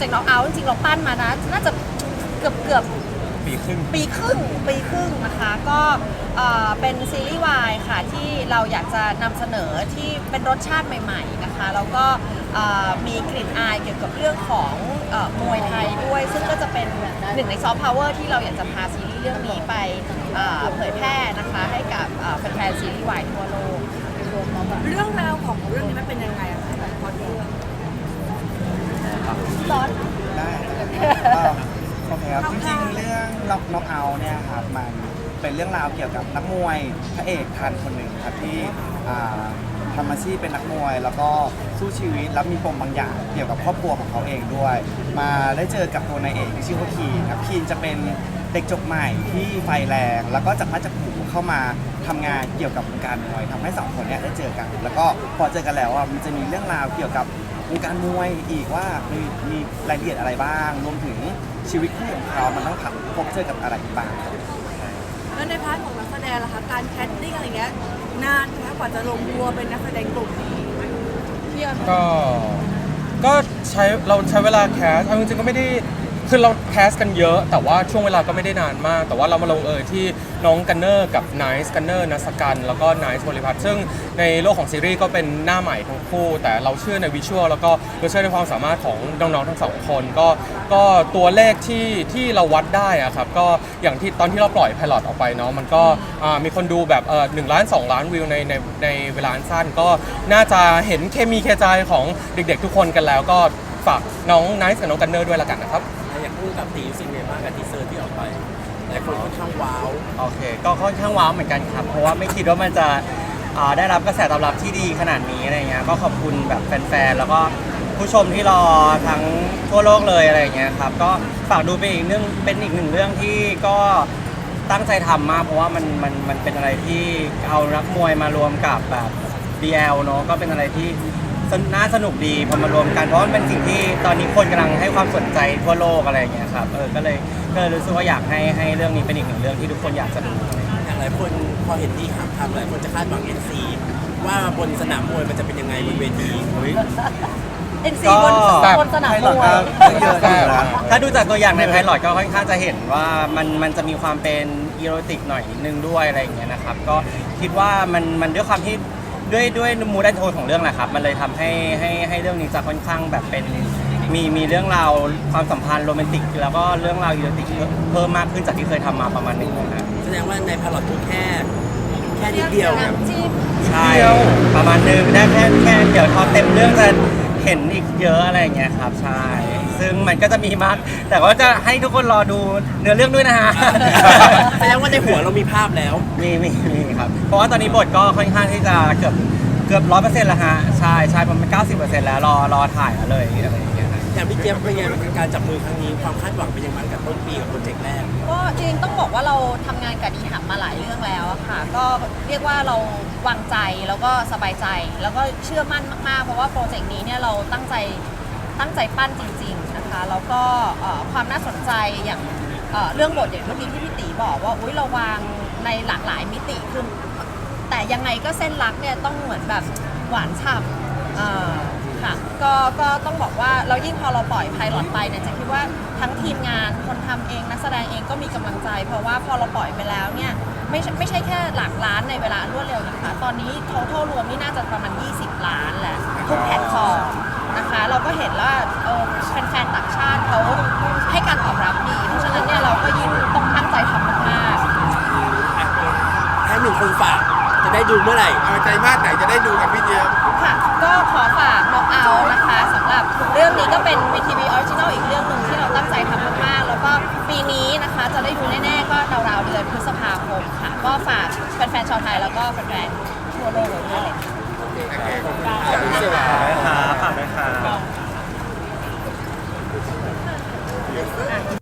เจกต์น็อกเอาจริงๆเราปั้นมานะน่าจะเกือบเกือบปีครึ่ง ปีครึ่งปีครึ่งนะคะก็เอ่อเป็นซีรีส์วายค่ะที่เราอยากจะนำเสนอที่เป็นรสชาติใหม่ ๆนะคะ แล้วก็เอ่อมีกลิ่นอายเกี่ยวกับเรื่องของเอ่อมวยไทยด้วย ซึ่งก็จะเป็นหนึ่งในซอฟต์พาวเวอร์ที่เราอยากจะพาซีรีส์เรื่องนี้ไปเอ่อเผยแพร่นะคะให้กับเอ่อแฟนๆซีรีส์วายทั่วโลก เรื่องราวของเรื่องนี้มันเป็นยังไงอะคะแบบพอเรื่อง ซอสได้ก็โอเคครับจริงๆ เรื่องล็อกน็อกเอาเนี่ยครับมันเป็นเรื่องราวเกี่ยวกับนักมวยพระเอกทันคนหนึ่งครับที่อ่าทำอาชีพเป็นนักมวย แล้วก็สู้ชีวิตแล้วมีปมบางอย่างเกี่ยวกับครอบครัวของเขาเองด้วย มาได้เจอกับตัวนายเอกที่ชื่อว่าคีนครับคีนจะเป็นเด็กจบใหม่ที่ไฟแรง แล้วก็จากพระจากผูเข้ามาทำงานเกี่ยวกับวงการมวยทำให้สองคนเนี้ได้เจอกัน แล้วก็พอเจอกันแล้วอะมันจะมีเรื่องราวเกี่ยวกับ วงการมวยอีกว่ามีมีรายละเอียดอะไรบ้าง รวมถึงชีวิตคู่ของเขามันต้องผ่านพบเจอกับอะไรบ้างแล้วในพาร์ทของนักแสดงล่ะคะ การแคสติ้งอะไรเงี้ยนานไหมคะกว่าจะลงตัวเป็นนักแสดงกลุ่มนี้พี่ออนก็ก็ใช้เราใช้เวลาแคสเอาจริงๆก็ไม่ได้ คือเราแคสกันเยอะ แต่ว่าช่วงเวลาก็ไม่ได้นานมาก แต่ว่าเรามาลงเอยที่น้องกันเนอร์กับไนซ์กันเนอร์นัสกันแล้วก็ไนซ์บริพัตซึ่งในโลกของซีรีส์ก็เป็นหน้าใหม่ทั้งคู่ แต่เราเชื่อในวิชวลแล้วก็เราเชื่อในความสามารถของน้องๆทั้งสองคนก็ก็ตัวเลขที่ที่เราวัดได้อะครับก็อย่างที่ตอนที่เราปล่อยไพลอตออกไปเนาะมันก็มีคนดูแบบเออหนึ่งล้านสองล้านวิวในในในเวลาสั้นก็น่าจะเห็นเคมีเคใจของเด็กๆทุกคนกันแล้วก็ฝากน้องไนซ์กับน้องกันเนอร์ด้วยละกันนะครับ พูดกับตีรู้สึกไงบ้างกับทีเซอร์ที่ออกไปหลายคนค่อนข้างว้าวโอเค ก็ค่อนข้างว้าวเหมือนกันครับ เพราะว่าไม่คิดว่ามันจะอ่าได้รับกระแสตอบรับที่ดีขนาดนี้อะไรเงี้ย ก็ขอบคุณแบบแฟนๆ แล้วก็ผู้ชมที่รอทั้งทั่วโลกเลยอะไรเงี้ยครับ ก็ฝากดูเป็นอีกเรื่องเป็นอีกหนึ่งเรื่องที่ก็ตั้งใจทำมาก เพราะว่ามันมันมันเป็นอะไรที่เอานักมวยมารวมกับแบบ DL เนอะก็เป็นอะไรที่ สนน่าสนุกดีพอมารวมกันเพราะมันเป็นสิ่งที่ตอนนี้คนกำลังให้ความสนใจทั่วโลกอะไรอย่างเงี้ยครับเออก็เลยก็เลยรู้สึกว่าอยากให้ให้เรื่องนี้เป็นอีกหนึ่งเรื่องที่ทุกคนอยากจะดูอะไรอย่างเงี้ยอย่างหลายคนพอเห็นที่หามทำหลายคนจะคาดหวัง NC ว่าบนสนามมวยมันจะเป็นยังไงบนเวที เอ็นซีก็บนบนสนามให้มหลอดวยก็เยอะอยู่นะถ้าดูจากตัวอย่างในไพลอตก็ค่อนข้างจะเห็นว่ามันมันจะมีความเป็นอีโรติกหน่อยนิดนึงด้วยอะไรอย่างเงี้ยนะครับก็คิดว่ามันมันด้วยความที่ ด้วยด้วยมูดแอนโทนของเรื่องแหละครับ มันเลยทำให้ให้ให้เรื่องนี้จะค่อนข้างแบบเป็นมีมีเรื่องราวความสัมพันธ์โรแมนติก แล้วก็เรื่องราวอีโรติกเพิ่มมากขึ้นจากที่เคยทำมาประมาณหนึ่งนะแสดงว่าในพาร์ทคือแค่แค่นิดเดียวน้ำจิ้มใช่ประมาณหนึงได้แค่แค่เดี๋ยวพอเต็มเรื่องจะเห็นอีกเยอะอะไรอย่างเงี้ยครับใช่ ซึ่งมันก็จะมีมาก แต่ว่าจะให้ทุกคนรอดูเนื้อเรื่องด้วยนะฮะ แสดงว่าในหัวเรามีภาพแล้ว มีมีมีครับ เพราะว่าตอนนี้บทก็ค่อนข้างที่จะเกือบเกือบร้อยเปอร์เซ็นต์แล้วฮะ ใช่ใช่ประมาณเก้าสิบเปอร์เซ็นต์แล้วรอรอถ่ายแล้วเลยอะไรอย่างเงี้ยนะอย่างพี่เจี๊ยบเป็นไงกับการจับมือครั้งนี้ความคาดหวังเป็นยังไงกับต้นปีกับโปรเจกต์แรก ก็จริงๆต้องบอกว่าเราทำงานกับดีหับมาหลายเรื่องแล้วอะค่ะ ก็เรียกว่าเราวางใจแล้วก็สบายใจ แล้วก็เชื่อมั่นมากๆ เพราะว่าโปรเจกต์นี้เนี่ยเราตั้งใจตั้งใจปั้นจริง ๆ นะคะแล้วก็ความน่าสนใจอย่างเรื่องบทอย่างเมื่อกี้ที่พี่ตีบอกว่าอุ้ยเราวางในหลากหลายมิติคือแต่ยังไงก็เส้นรักเนี่ยต้องเหมือนแบบหวานฉ่ำค่ะก็ก็ต้องบอกว่าเรายิ่งพอเราปล่อยไพลอตไปเนี่ยจะคิดว่าทั้งทีมงานคนทำเองนักแสดงเองก็มีกำลังใจ เพราะว่าพอเราปล่อยไปแล้วเนี่ยไม่ไม่ใช่แค่หลักล้านในเวลารวดเร็วนะคะ ตอนนี้ทั้งทรวมนี่น่าจะประมาณ 20 ล้าน ก็เห็นว่าเออแฟนๆต่างชาติเขาให้การตอบรับดี เพราะฉะนั้นเนี่ยเราก็ยิ่งต้องตั้งใจทำมากๆให้หนึ่งคนฝากจะได้ดูเมื่อไหร่เอาใจมากไหนจะได้ดูกับพี่เจี๊ยบค่ะ ก็ขอฝากนกเอานะคะสำหรับเรื่องนี้ก็เป็น VTV Original อีกเรื่องหนึ่งที่เราตั้งใจทำมากๆ แล้วก็ปีนี้นะคะจะได้ดูแน่ๆ ก็ราวๆเดือนพฤษภาคมค่ะ ก็ฝากแฟนๆชาวไทยแล้วก็แฟนๆทั่วโลกเลยด้วย โอเคขอบคุณครับ ฝากด้วยครับ Yes, sir.